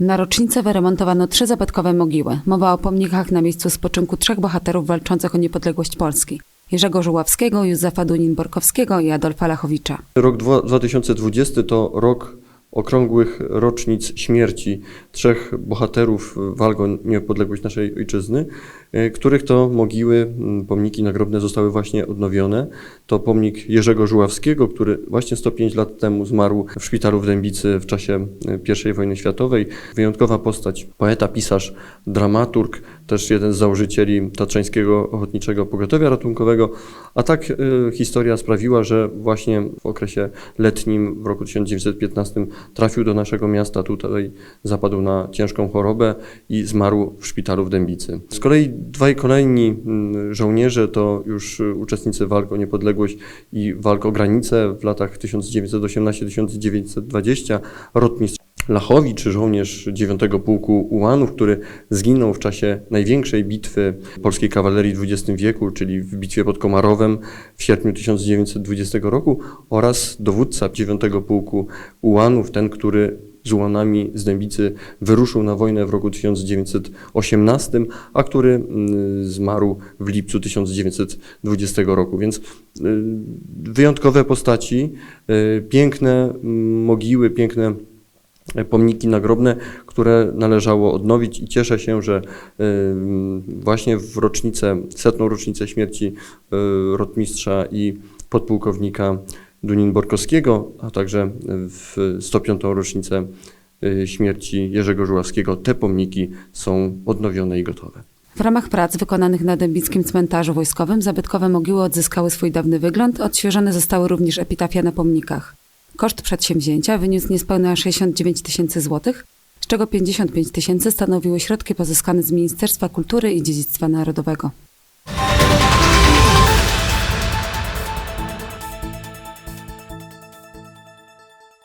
Na rocznicę wyremontowano trzy zabytkowe mogiły. Mowa o pomnikach na miejscu spoczynku trzech bohaterów walczących o niepodległość Polski. Jerzego Żuławskiego, Józefa Dunin-Borkowskiego i Adolfa Lachowicza. Rok dwa- 2020 to rok okrągłych rocznic śmierci trzech bohaterów walk o niepodległość naszej ojczyzny, e, których to mogiły, pomniki nagrobne zostały właśnie odnowione. To pomnik Jerzego Żuławskiego, który właśnie 105 lat temu zmarł w szpitalu w Dębicy w czasie e, I wojny światowej. Wyjątkowa postać, poeta, pisarz, dramaturg, też jeden z założycieli Tatrzańskiego Ochotniczego Pogotowia Ratunkowego. A tak e, historia sprawiła, że właśnie w okresie letnim w roku 1915 trafił do naszego miasta, tutaj zapadł na ciężką chorobę i zmarł w szpitalu w Dębicy. Z kolei dwaj kolejni mm, żołnierze to już y, uczestnicy walk o niepodległość i walk o granice w latach 1918-1920. Rotmistrz Lachowicz, żołnierz 9 Pułku Ułanów, który zginął w czasie największej bitwy polskiej kawalerii w XX wieku, czyli w bitwie pod Komarowem w sierpniu 1920 roku oraz dowódca 9 Pułku Ułanów, ten, który z ułanami z Dębicy wyruszył na wojnę w roku 1918, a który mm, zmarł w lipcu 1920 roku. Więc y, wyjątkowe postaci, y, piękne mm, mogiły, piękne pomniki nagrobne, które należało odnowić i cieszę się, że y, właśnie w rocznicę, setną rocznicę śmierci y, rotmistrza i podpułkownika Dunin-Borkowskiego, a także w 105. rocznicę y, śmierci Jerzego Żuławskiego te pomniki są odnowione i gotowe. W ramach prac wykonanych na Dębickim Cmentarzu Wojskowym zabytkowe mogiły odzyskały swój dawny wygląd, odświeżone zostały również epitafia na pomnikach. Koszt przedsięwzięcia wyniósł niespełna 69 tysięcy złotych, z czego 55 tysięcy stanowiły środki pozyskane z Ministerstwa Kultury i Dziedzictwa Narodowego.